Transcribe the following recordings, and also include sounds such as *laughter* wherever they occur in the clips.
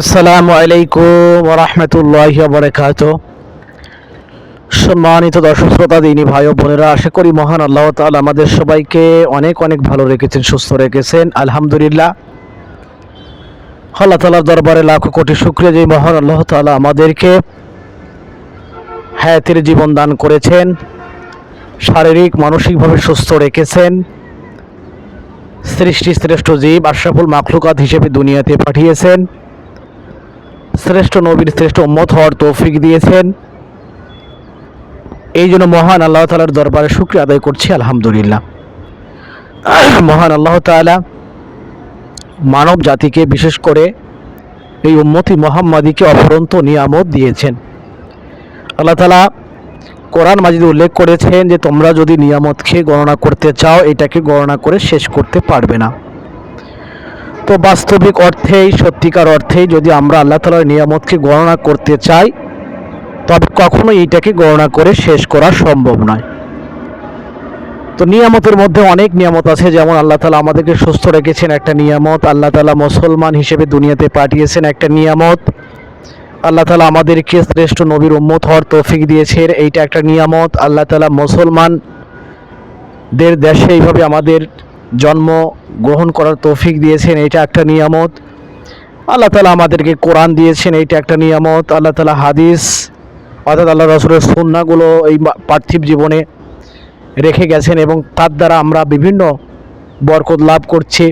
আসসালামু আলাইকুম রহমতুল্লাহ বরকাত সম্মানিত দর্শক শ্রোতা, দিনী ভাই ও বোনেরা, আশা করি মহান আল্লাহ তাআলা আমাদের সবাইকে অনেক অনেক ভালো রেখেছেন, সুস্থ রেখেছেন, আলহামদুলিল্লাহ। আল্লাহ তালার দরবারে লাখো কোটি শুক্রিয়া যে মহান আল্লাহ তাআলা আমাদেরকে হায়াতের জীবন দান করেছেন, শারীরিক, মানসিকভাবে সুস্থ রেখেছেন সৃষ্টি শ্রেষ্ঠ জীব, আশরাফুল মাখলুকাত হিসেবে দুনিয়াতে পাঠিয়েছেন। শ্রেষ্ঠ নবীর শ্রেষ্ঠ উম্মত হওয়ার তৌফিক দিয়েছেন। এই জন্য মহান আল্লাহ তালার দরবারে শুক্রিয়া আদায় করছি, আলহামদুলিল্লাহ। মহান আল্লাহ তাআলা মানব জাতিকে বিশেষ করে এই উম্মতি মোহাম্মদীকে অফরন্ত নিয়ামত দিয়েছেন। আল্লাহ তালা কোরআন মাজিদে উল্লেখ করেছেন যে, তোমরা যদি নিয়ামতকে গণনা করতে চাও, এটাকে গণনা করে শেষ করতে পারবে না। তো বাস্তবিক অর্থেই, সত্যিকার অর্থেই যদি আমরা আল্লাহ তালার নিয়ামতকে গণনা করতে চাই, তবে কখনো এইটাকে গণনা করে শেষ করা সম্ভব নয়। তো নিয়ামতের মধ্যে অনেক নিয়ামত আছে, যেমন আল্লাহ তালা আমাদেরকে সুস্থ রেখেছেন একটা নিয়ামত, আল্লাহ তালা মুসলমান হিসেবে দুনিয়াতে পাঠিয়েছেন একটা নিয়ামত, আল্লাহ তালা আমাদেরকে শ্রেষ্ঠ নবীর উম্মত হওয়ার তৌফিক দিয়েছেন, এইটা একটা নিয়ামত, আল্লাহ তালা মুসলমানদের দেশে এইভাবে আমাদের জন্ম গ্রহণ করার তৌফিক দিয়েছেন, এইটা একটা নিয়ামত। আল্লাহ তালা আমাদেরকে কোরআন দিয়েছেন, এইটা একটা নিয়ামত। আল্লাহ তালা হাদিস, অর্থাৎ আল্লাহ রসুলের সন্নাগুলো এই পার্থিব জীবনে রেখে গেছেন এবং তার দ্বারা আমরা বিভিন্ন বরকত লাভ করছি।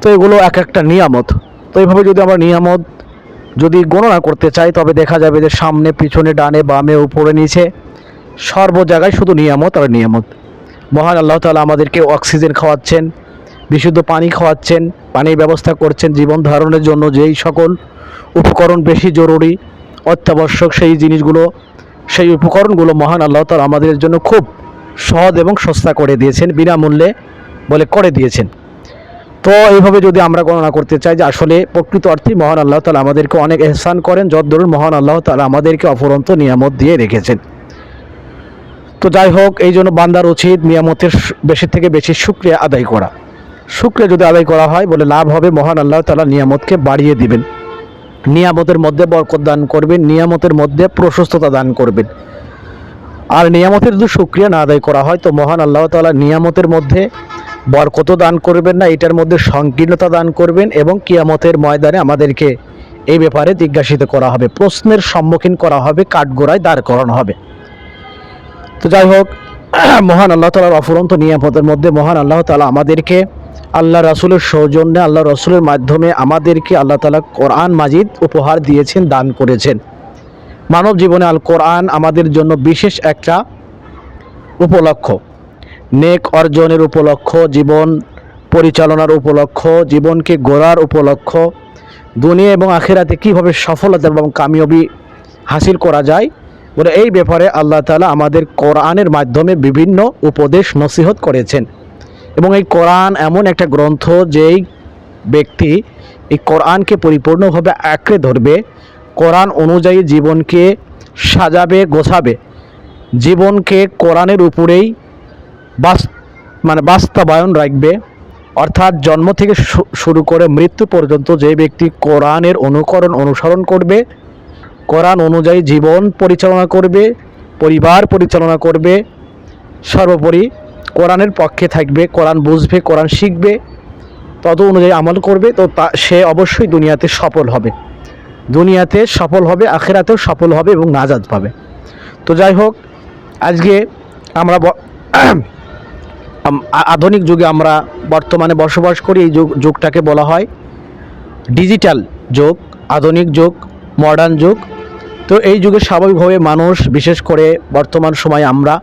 তো এগুলো এক একটা নিয়ামত। তো এইভাবে যদি আমরা নিয়ামত যদি গণনা করতে চাই, তবে দেখা যাবে যে সামনে, পিছনে, ডানে, বামে, উপরে, নিচে সর্ব জায়গায় শুধু নিয়ামত আর নিয়ামত। মহান আল্লাহ তালা আমাদেরকে অক্সিজেন খাওয়াচ্ছেন, বিশুদ্ধ পানি খাওয়াচ্ছেন, পানির ব্যবস্থা করছেন জীবন ধারণের জন্য। যেই সকল উপকরণ বেশি জরুরি, অত্যাবশ্যক সেই জিনিসগুলো, সেই উপকরণগুলো মহান আল্লাহ তাআলা আমাদের জন্য খুব সহজ এবং সস্তা করে দিয়েছেন, বিনামূল্যে বলে করে দিয়েছেন। তো এইভাবে যদি আমরা গণনা করতে চাই যে আসলে প্রকৃত অর্থে মহান আল্লাহ তালা আমাদেরকে অনেক এহসান করেন যত ধরুন মহান আল্লাহ তালা আমাদেরকে অফুরন্ত নিয়ামত দিয়ে রেখেছেন। তো যাই হোক, এই জন্য বান্দার উচিত নিয়ামতের বেশি থেকে বেশি শুক্রিয়া আদায় করা। শুক্রিয়া যদি আদায় করা হয়, বলে লাভ হবে, মহান আল্লাহ তালা নিয়ামতকে বাড়িয়ে দিবেন। নিয়ামতের মধ্যে বরকত দান করবেন, নিয়ামতের মধ্যে প্রশস্ততা দান করবেন। আর নিয়ামতের যদি শুক্রিয়া না আদায় করা হয়, তো মহান আল্লাহ তালা নিয়ামতের মধ্যে বরকত দান করবেন না, এটার মধ্যে সংকীর্ণতা দান করবেন এবং কিয়ামতের ময়দানে আমাদেরকে এই ব্যাপারে জিজ্ঞাসিত করা হবে, প্রশ্নের সম্মুখীন করা হবে, কাঠগোড়ায় দাঁড় করানো হবে। তো যাই হোক, *clears throat* মহান আল্লাহ তালার অফুরন্ত নিয়ামতের মধ্যে মহান আল্লাহ তালা আমাদেরকে আল্লাহ রাসুলের সৌজন্যে, আল্লাহ রসুলের মাধ্যমে আমাদেরকে আল্লাহ তালা কোরআন মাজিদ উপহার দিয়েছেন, দান করেছেন। মানব জীবনে আল কোরআন আমাদের জন্য বিশেষ একটা উপলক্ষ নেক অর্জনের উপলক্ষ জীবন পরিচালনার উপলক্ষ জীবনকে গড়ার উপলক্ষ দুনিয়া এবং আখেরাতে কীভাবে সফলতা এবং কামিয়াবি হাসিল করা যায় বলে এই ব্যাপারে আল্লাহ তাআলা আমাদের কোরআনের মাধ্যমে বিভিন্ন উপদেশ নসিহত করেছেন। এবং এই কোরআন এমন একটা গ্রন্থ যেই ব্যক্তি এই কোরআনকে পরিপূর্ণভাবে আঁকড়ে ধরবে, কোরআন অনুযায়ী জীবনকে সাজাবে, গোছাবে। জীবনকে কোরআনের উপরেই বাস মানে বাস্তবায়ন রাখবে। অর্থাৎ জন্ম থেকে শুরু করে মৃত্যু পর্যন্ত যে ব্যক্তি কোরআনের অনুকরণ অনুসরণ করবে কোরআন অনুযায়ী জীবন পরিচালনা করবে, পরিবার পরিচালনা করবে, সর্বোপরি কোরআনের পক্ষে থাকবে, কোরআন বুঝবে, কোরআন শিখবে তত অনুযায়ী আমল করবে, তো তা সে অবশ্যই দুনিয়াতে সফল হবে। দুনিয়াতে সফল হবে, আখেরাতেও সফল হবে এবং নাজাদ পাবে। তো যাই হোক, আজকে আমরা আধুনিক যুগে আমরা বর্তমানে বসবাস করি, এই যুগ যুগটাকে বলা হয় ডিজিটাল যুগ, আধুনিক যুগ মডার্ন যুগ। তো এই যুগে স্বাভাবিকভাবে মানুষ, বিশেষ করে বর্তমান সময়ে আমরা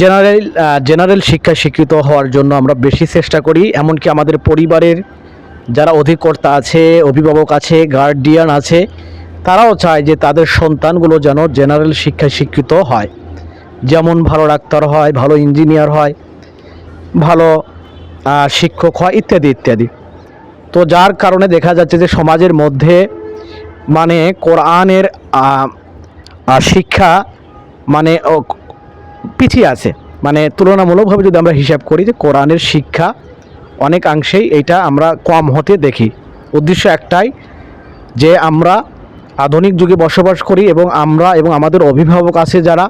জেনারেল জেনারেল শিক্ষায় শিক্ষিত হওয়ার জন্য আমরা বেশি চেষ্টা করি। এমনকি আমাদের পরিবারের যারা অধিকর্তা আছে, অভিভাবক আছে গার্ডিয়ান আছে, তারাও চায় যে তাদের সন্তানগুলো যেন জেনারেল শিক্ষায় শিক্ষিত হয়। যেমন ভালো ডাক্তার হয়, ভালো ইঞ্জিনিয়ার হয়, ভালো শিক্ষক হয়, ইত্যাদি ইত্যাদি। তো যার কারণে দেখা যাচ্ছে যে সমাজের মধ্যে মানে কোরআনের শিক্ষা মানে পিছিয়ে আছে। মানে তুলনামূলকভাবে যদি আমরা হিসাব করি যে কোরআনের শিক্ষা অনেকাংশেই এটা আমরা কম হতে দেখি। উদ্দেশ্য একটাই যে আমরা আধুনিক যুগে বসবাস করি এবং আমরা এবং আমাদের অভিভাবক আছে যারা,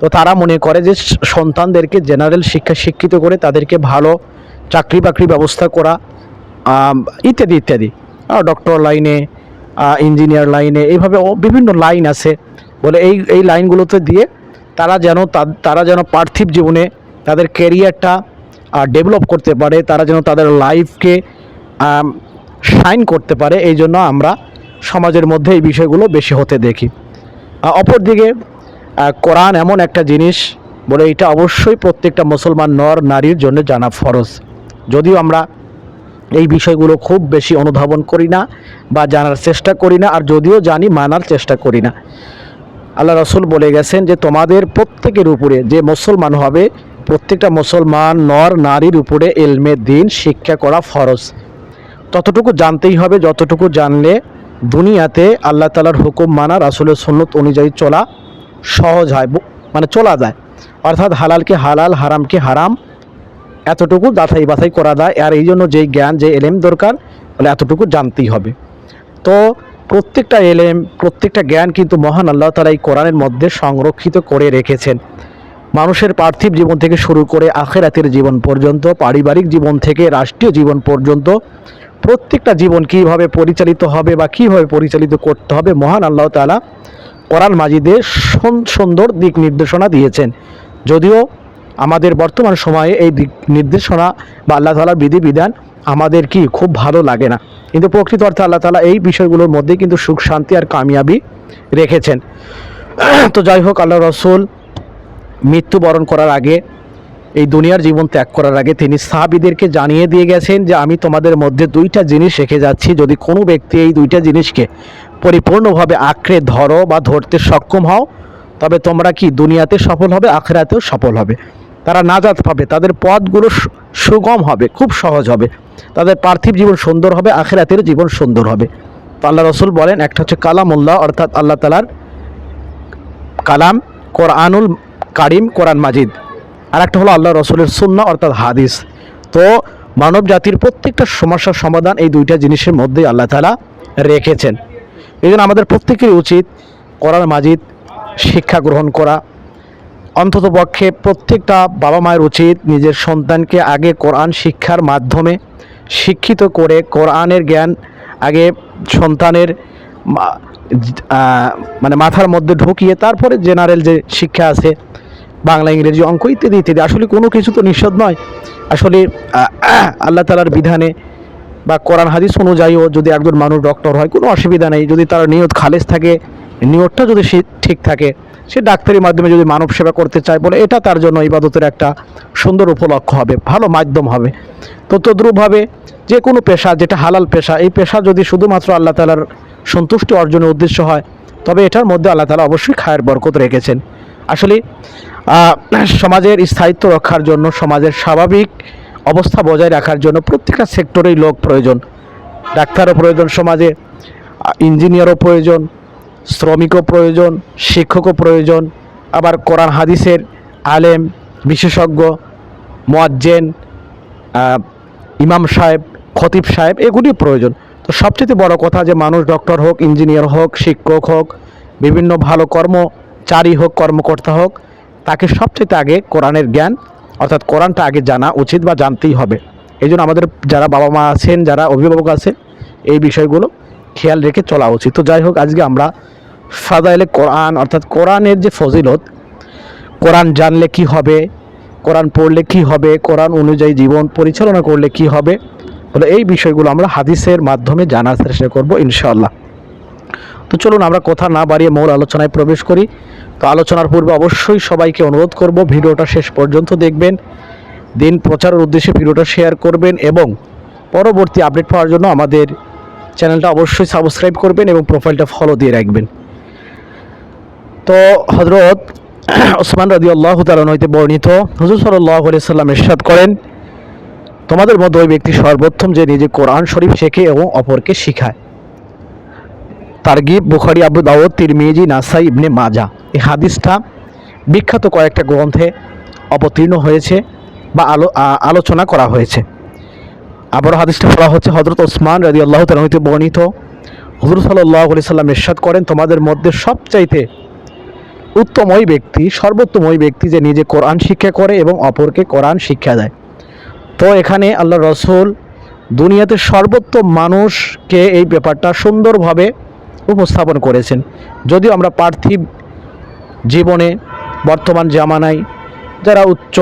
তো তারা মনে করে যে সন্তানদেরকে জেনারেল শিক্ষা শিক্ষিত করে তাদেরকে ভালো চাকরি বাকরি ব্যবস্থা করা ইত্যাদি ইত্যাদি। ডক্টর লাইনে ইঞ্জিনিয়ার লাইনে এইভাবে বিভিন্ন লাইন আছে। বলে এই এই লাইনগুলোতে দিয়ে তারা যেন তারা যেন পার্থিব জীবনে তাদের ক্যারিয়ারটা ডেভেলপ করতে পারে, তারা যেন তাদের লাইফকে শাইন করতে পারে, এই জন্য আমরা সমাজের মধ্যে এই বিষয়গুলো বেশি হতে দেখি। অপরদিকে কোরআন এমন একটা জিনিস, বলে এটা অবশ্যই প্রত্যেকটা মুসলমান নর নারীর জন্য জানা ফরজ। যদিও আমরা এই বিষয়গুলো খুব বেশি অনুধাবন করি না বা জানার চেষ্টা করি না, আর যদিও জানি, মানার চেষ্টা করি না। আল্লাহ রসুল বলে গেছেন যে, তোমাদের প্রত্যেকের উপরে যে মুসলমান হবে, প্রত্যেকটা মুসলমান, নর, নারীর উপরে এলমে দিন, শিক্ষা করা ফরজ। ততটুকু জানতেই হবে, যতটুকু জানলে দুনিয়াতে আল্লাহ তালার হুকুম মানা, রাসুলের সন্ন্যত অনুযায়ী চলা সহজ হয় মানে চলা যায়। অর্থাৎ হালালকে হালাল, হারামকে হারাম এতটুকু যাচাই বাছাই করা যায়। আর এই জন্য যেই জ্ঞান যে এলেম দরকার বলে এতটুকু জানতেই হবে। তো প্রত্যেকটা এলেম, প্রত্যেকটা জ্ঞান কিন্তু মহান আল্লাহ তালা এই কোরআনের মধ্যে সংরক্ষিত করে রেখেছেন। মানুষের পার্থিব জীবন থেকে শুরু করে আখেরাতের জীবন পর্যন্ত, পারিবারিক জীবন থেকে রাষ্ট্রীয় জীবন পর্যন্ত, প্রত্যেকটা জীবন কীভাবে পরিচালিত হবে বা কীভাবে পরিচালিত করতে হবে, মহান আল্লাহ তালা কোরআন মাজিদে সুন- সুন্দর দিক নির্দেশনা দিয়েছেন। যদিও আমাদের বর্তমান সময়ে এই দিক নির্দেশনা বা আল্লাহ তালার বিধিবিধান আমাদের কি খুব ভালো লাগে না। কিন্তু প্রকৃত অর্থে আল্লাহ তালা এই বিষয়গুলোর মধ্যে কিন্তু সুখ, শান্তি আর কামিয়াবি রেখেছেন। তো যাই হোক, আল্লাহ রসুল মৃত্যুবরণ করার আগে, এই দুনিয়ার জীবন ত্যাগ করার আগে তিনি সাহাবিদেরকে জানিয়ে দিয়ে গেছেন যে, আমি তোমাদের মধ্যে দুইটা জিনিস রেখে যাচ্ছি। যদি কোনো ব্যক্তি এই দুইটা জিনিসকে পরিপূর্ণভাবে আঁকড়ে ধরো বা ধরতে সক্ষম হও, তবে তোমরা কি দুনিয়াতে সফল হবে, আখেরাতেও সফল হবে? তারা নাজাত পাবে, তাদের পথগুলো সুগম হবে, খুব সহজ হবে। তাদের পার্থিব জীবন সুন্দর হবে, আখেরাতের জীবন সুন্দর হবে। তো আল্লাহ রসুল বলেন, একটা হচ্ছে কালামুল্লাহ, অর্থাৎ আল্লাহ তালার কালাম, কোরআনুল কারিম, কোরআন মাজিদ। আর একটা হলো আল্লাহ রসুলের সুন্না অর্থাৎ হাদিস। তো মানব জাতির প্রত্যেকটা সমস্যার সমাধান এই দুইটা জিনিসের মধ্যেই আল্লাহ তালা রেখেছেন। এই আমাদের প্রত্যেকেরই উচিত কোরআন মাজিদ শিক্ষা গ্রহণ করা অন্তত পক্ষে প্রত্যেকটা বাবা মায়ের উচিত নিজের সন্তানকে আগে কোরআন শিক্ষার মাধ্যমে শিক্ষিত করে কোরআনের জ্ঞান আগে সন্তানের মানে মাথার মধ্যে ঢুকিয়ে তারপরে জেনারেল যে শিক্ষা আছে, বাংলা, ইংরেজি, অঙ্ক ইত্যাদি ইত্যাদি। আসলে কোনো কিছু তো নিষেধ নয়। আসলে আল্লাহ তালার বিধানে বা কোরআন, হাদিস অনুযায়ীও যদি একজন মানুষ ডক্টর হয়, কোনো অসুবিধা নেই। যদি তার নিয়ত খালেজ থাকে নিয়তটা যদি সে ঠিক থাকে, সে ডাক্তারির মাধ্যমে যদি মানব সেবা করতে চায় বলে, এটা তার জন্য ইবাদতের একটা সুন্দর উপলক্ষ হবে, ভালো মাধ্যম হবে। তো তদ্রূপভাবে যে কোনো পেশা, যেটা হালাল পেশা, এই পেশা যদি শুধুমাত্র আল্লাহ তালার সন্তুষ্টি অর্জনের উদ্দেশ্য হয়, তবে এটার মধ্যে আল্লাহ তালা অবশ্যই খায়ের বরকত রেখেছেন। আসলে সমাজের স্থায়িত্ব রক্ষার জন্য, সমাজের স্বাভাবিক অবস্থা বজায় রাখার জন্য প্রত্যেকটা সেক্টরেই লোক প্রয়োজন। ডাক্তারও প্রয়োজন সমাজে ইঞ্জিনিয়ারও প্রয়োজন শ্রমিকও প্রয়োজন, শিক্ষকও প্রয়োজন। আবার কোরআন হাদিসের আলেম, বিশেষজ্ঞ, মোয়াজ্জেন ইমাম সাহেব, খতিব সাহেব এগুলি প্রয়োজন। তো সবচেয়ে বড় কথা যে মানুষ ডক্টর হোক ইঞ্জিনিয়ার হোক, শিক্ষক হোক, বিভিন্ন ভালো কর্মচারী হোক, কর্মকর্তা হোক, তাকে সবচেয়ে আগে কোরআনের জ্ঞান, অর্থাৎ কোরআনটা আগে জানা উচিত বা জানতেই হবে। এই আমাদের যারা বাবা মা আছেন, যারা অভিভাবক আছেন, এই বিষয়গুলো খেয়াল রেখে চলা উচিত। তো যাই হোক, আজকে আমরা ফাদাইলে কোরআন, অর্থাৎ কোরআনের যে ফজিলত, কোরআন জানলে কি হবে, কোরআন পড়লে কি হবে, কোরআন অনুযায়ী জীবন পরিচালনা করলে কি হবে বলে এই বিষয়গুলো আমরা হাদিসের মাধ্যমে জানার চেষ্টা করব ইনশাআল্লাহ। তো চলুন আমরা কথা না বাড়িয়ে মূল আলোচনায় প্রবেশ করি। তো আলোচনার পূর্বে অবশ্যই সবাইকে অনুরোধ করব ভিডিওটা শেষ পর্যন্ত দেখবেন, দিন প্রচারের উদ্দেশ্যে ভিডিওটা শেয়ার করবেন এবং পরবর্তী আপডেট পাওয়ার জন্য আমাদের চ্যানেলটা অবশ্যই সাবস্ক্রাইব করবেন এবং প্রোফাইলটা ফলো দিয়ে রাখবেন। তো হজরত ওসমান রাজি আল্লাহ তালন হইতে বর্ণিত, হুজুর সাল্লাহ সাল্লাম ইরশাদ করেন, তোমাদের মধ্যে ওই ব্যক্তি সর্বোত্তম যে নিজে কোরআন শরীফ শেখে এবং অপরকে শিখায়। তার তারগিব বুখারি, আবু দাউদ, তিরমিজি, নাসাই, ইবনে মাজা। এই হাদিসটা বিখ্যাত কয়েকটা গ্রন্থে অবতীর্ণ হয়েছে বা আলো আলোচনা করা হয়েছে। আবার হাদিসটা বলা হচ্ছে হজরত ওসমান রাজি আল্লাহ তালতে বর্ণিত। হজরত সাল্লাহ আলি সাল্লাম ইরশাদ করেন, তোমাদের মধ্যে সবচাইতে উত্তম ওই ব্যক্তি সর্বোত্তম ওই ব্যক্তি যে নিজে কোরআন শিক্ষা করে এবং অপরকে কোরআন শিক্ষা দেয়। তো এখানে আল্লাহ রসুল দুনিয়াতে সর্বোত্তম মানুষকে এই ব্যাপারটা সুন্দরভাবে উপস্থাপন করেছেন। যদিও আমরা পার্থিব জীবনে, বর্তমান জামানায় যারা উচ্চ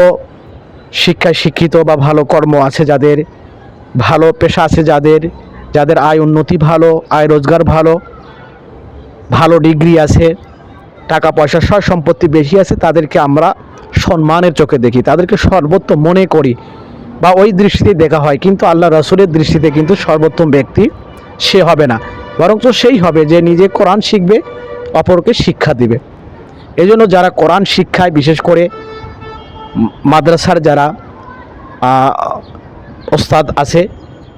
শিক্ষায় শিক্ষিত বা ভালো কর্ম আছে, যাদের ভালো পেশা আছে যাদের যাদের আয় উন্নতি ভালো, আয় রোজগার ভালো ভালো ডিগ্রি আছে, টাকা পয়সা সব সম্পত্তি বেশি আছে, তাদেরকে আমরা সম্মানের চোখে দেখি, তাদেরকে সর্বোত্তম মনে করি বা ওই দৃষ্টিতে দেখা হয়। কিন্তু আল্লাহ রসুলের দৃষ্টিতে কিন্তু সর্বোত্তম ব্যক্তি সে হবে না। বরঞ্চ সেই হবে যে নিজে কোরআন শিখবে, অপরকে শিক্ষা দিবে। এজন্য যারা কোরআন শিক্ষায়, বিশেষ করে মাদ্রাসার যারা ওস্তাদ আছে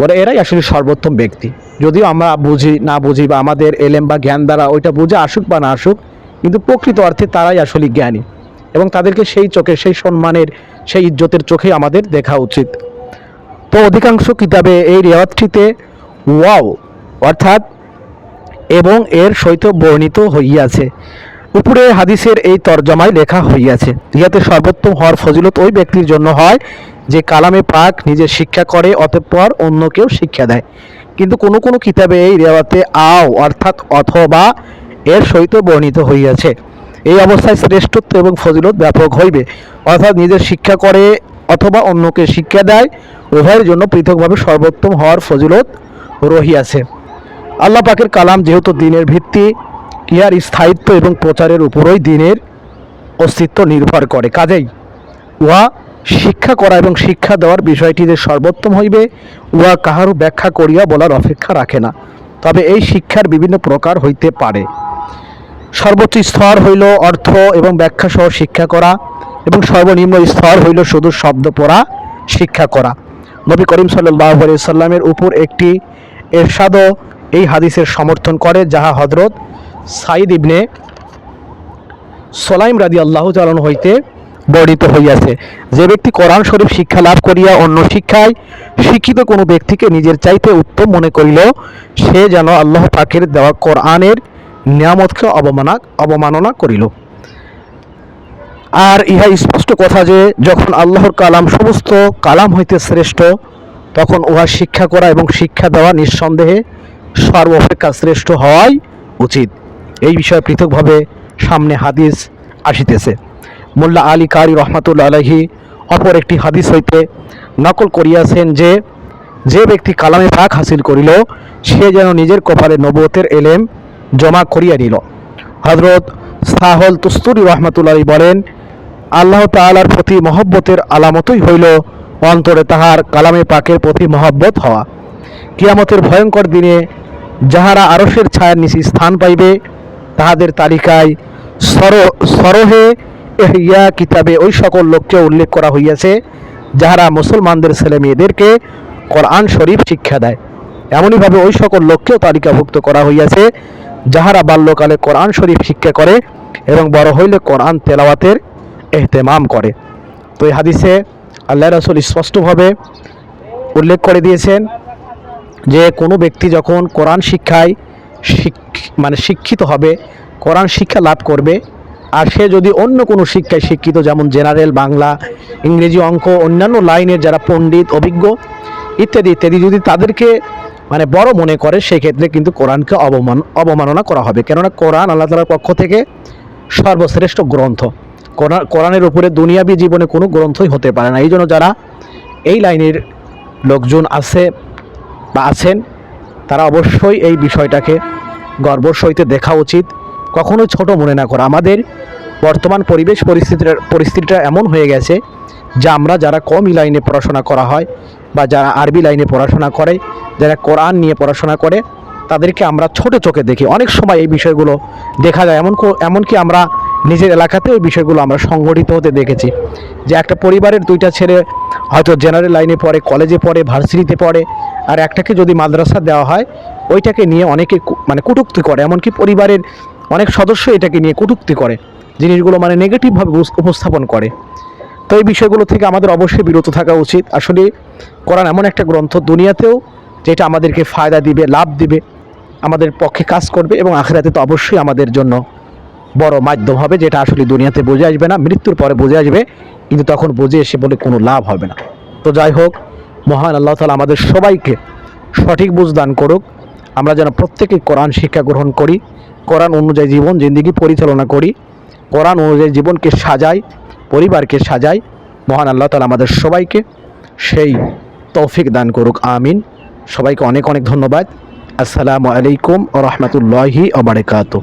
ওরা এরাই আসলে সর্বোত্তম ব্যক্তি। যদিও আমরা বুঝি, না বুঝি বা আমাদের এলেম বা জ্ঞান দ্বারা ওইটা বুঝে আসুক বা না আসুক, কিন্তু প্রকৃত অর্থে তারাই আসলে জ্ঞানী এবং তাদেরকে সেই চোখে সেই সম্মানের, সেই ইজ্জতের চোখে আমাদের দেখা উচিত। তো অধিকাংশ কিতাবে এই রেওয়াতটিতে ওয়াও অর্থাৎ এবং এর সহিত বর্ণিত হইয়াছে। উপরে হাদিসের এই তর্জমায় লেখা হইয়াছে, ইহাতে সর্বোত্তম হওয়ার ফজিলত ওই ব্যক্তির জন্য হয় যে কালামে পাক নিজে শিক্ষা করে, অতঃপর অন্যকেও শিক্ষা দেয়। কিন্তু কোনো কোনো কিতাবে এই রেওয়াতে আও অর্থাৎ অথবা এর সহিত বর্ণিত হইয়াছে। এই অবস্থায় শ্রেষ্ঠত্ব এবং ফজিলত ব্যাপক হইবে। অর্থাৎ নিজের শিক্ষা করে অথবা অন্যকে শিক্ষা দেয়, উভয়ের জন্য পৃথকভাবে সর্বোত্তম হওয়ার ফজিলত রহিয়াছে। আল্লাহ পাকের কালাম যেহেতু দিনের ভিত্তি ইহার স্থায়িত্ব এবং প্রচারের উপরই দিনের অস্তিত্ব নির্ভর করে। কাজেই উহা শিক্ষা করা এবং শিক্ষা দেওয়ার বিষয়টি যে সর্বোত্তম হইবে, উহা কাহারও ব্যাখ্যা করিয়া বলার অপেক্ষা রাখে না। তবে এই শিক্ষার বিভিন্ন প্রকার হইতে পারে। সর্বোচ্চ স্তর হইল অর্থ এবং ব্যাখ্যা সহ শিক্ষা করা এবং সর্বনিম্ন স্তর হইল শুধু শব্দ পড়া, শিক্ষা করা। নবী করিম সাল্লাহ সাল্লামের উপর একটি এরশাদও এই হাদিসের সমর্থন করে, যাহা হজরত সাইদ ইবনে সোলাইম রাদি আল্লাহ চালন হইতে বর্ণিত হইয়াছে। যে ব্যক্তি কোরআন শরীফ শিক্ষা লাভ করিয়া অন্য শিক্ষায় শিক্ষিত কোনো ব্যক্তিকে নিজের চাইতে উত্তম মনে করিল সে যেন আল্লাহ পাকের দেওয়া কোরআনের নিয়ামতকে অবমানা অবমাননা করিল। আর ইহা স্পষ্ট কথা যে, যখন আল্লাহর কালাম সমস্ত কালাম হইতে শ্রেষ্ঠ, তখন উহা শিক্ষা করা এবং শিক্ষা দেওয়া নিঃসন্দেহে সর্বপেক্ষা শ্রেষ্ঠ হওয়াই উচিত। এই বিষয়ে পৃথকভাবে সামনে হাদিস আসিতেছে। মোল্লা আলী কারি রহমাতুল্লা আলহি অপর একটি হাদিস হইতে নকল করিয়াছেন যে যে ব্যক্তি কালামে পাক হাসিল করিল, সে যেন নিজের কপালে নবতের এলেম জমা করিয়া নিল। হজরত সাহল তুস্তুরি রহমাতুল্লাহ বলেন, আল্লাহ তাআলার প্রতি মহব্বতের আলামতই হইল অন্তরে তাহার কালামে পাকের প্রতি মহব্বত হওয়া। কিয়ামতের ভয়ঙ্কর দিনে যাহারা আরসের ছায়ার নিচে স্থান পাইবে তাহাদের তালিকায় সর, সরহে ইয়া কিতাবে ওই সকল লোককে উল্লেখ করা হইয়াছে, যাহারা মুসলমানদের ছেলে মেয়েদেরকে কোরআন শরীফ শিক্ষা দেয়। এমনইভাবে ওই সকল লোককেও তালিকাভুক্ত করা হইয়াছে, যাহারা বাল্যকালে কোরআন শরীফ শিক্ষা করে এবং বড় হইলে কোরআন তেলাওয়াতের এহতেমাম করে। তো এই হাদিসে আল্লাহ রাসুল স্পষ্টভাবে উল্লেখ করে দিয়েছেন যে, কোনো ব্যক্তি যখন কোরআন শিক্ষায় শিক- মানে শিক্ষিত হবে, কোরআন শিক্ষা লাভ করবে। আর সে যদি অন্য কোনো শিক্ষায় শিক্ষিত, যেমন জেনারেল, বাংলা, ইংরেজি অঙ্ক, অন্যান্য লাইনের যারা পণ্ডিত, অভিজ্ঞ, ইত্যাদি ইত্যাদি যদি তাদেরকে মানে বড় মনে করে, সেক্ষেত্রে কিন্তু কোরআনকে অবমান, অবমাননা করা হবে। কেননা কোরআন আল্লাহ তালার পক্ষ থেকে সর্বশ্রেষ্ঠ গ্রন্থ। কোরআন- কোরআনের উপরে দুনিয়াবী জীবনে কোনো গ্রন্থই হতে পারে না। এই জন্য যারা এই লাইনের লোকজন আছে বা আছেন তারা অবশ্যই এই বিষয়টাকে গর্ব সহিতে দেখা উচিত। কখনো ছোট মনে না করা। আমাদের বর্তমান পরিবেশ পরিস্থিতির পরিস্থিতিটা এমন হয়ে গেছে যে আমরা যারা কমই লাইনে পড়াশোনা করা হয় বা যারা আরবি লাইনে পড়াশোনা করে, যারা কোরআন নিয়ে পড়াশোনা করে, তাদেরকে আমরা ছোট চোখে দেখি। অনেক সময় এই বিষয়গুলো দেখা যায়। এমন এমনকি আমরা নিজের এলাকাতে ওই বিষয়গুলো আমরা সংগঠিত হতে দেখেছি। যে একটা পরিবারের দুইটা ছেলে হয়তো জেনারেল লাইনে পড়ে কলেজে পড়ে, ভার্সিটিতে পড়ে আর একটাকে যদি মাদ্রাসা দেওয়া হয়, ওইটাকে নিয়ে অনেকে মানে কটূক্তি করে, এমনকি পরিবারের অনেক সদস্য এটাকে নিয়ে কটূক্তি করে, জিনিসগুলো মানে নেগেটিভভাবে উপস্থাপন করে। তো এই বিষয়গুলো থেকে আমাদের অবশ্যই বিরত থাকা উচিত। আসলে কোরআন এমন একটা গ্রন্থ দুনিয়াতেও যেটা আমাদেরকে ফায়দা দিবে, লাভ দিবে, আমাদের পক্ষে কাজ করবে এবং আখেরাতে তো অবশ্যই আমাদের জন্য বড় মাধ্যম হবে, যেটা আসলে দুনিয়াতে বোঝে আসবে না, মৃত্যুর পরে বোঝে আসবে, কিন্তু তখন বুঝে এসে বলে কোনো লাভ হবে না। তো যাই হোক মহান আল্লাহ তালা আমাদের সবাইকে সঠিক বুঝ দান করুক। আমরা যেন প্রত্যেকে কোরআন শিক্ষা গ্রহণ করি, কোরআন অনুযায়ী জীবন জিন্দিগি পরিচালনা করি, কোরআন অনুযায়ী জীবনকে সাজাই, পরিবারকে সাজাই। মহান আল্লাহ তালা আমাদের সবাইকে সেই তৌফিক দান করুক, আমিন। সবাইকে অনেক অনেক ধন্যবাদ। আসসালামু আলাইকুম ও রহমতুল্লাহি ওবরাকাতুহ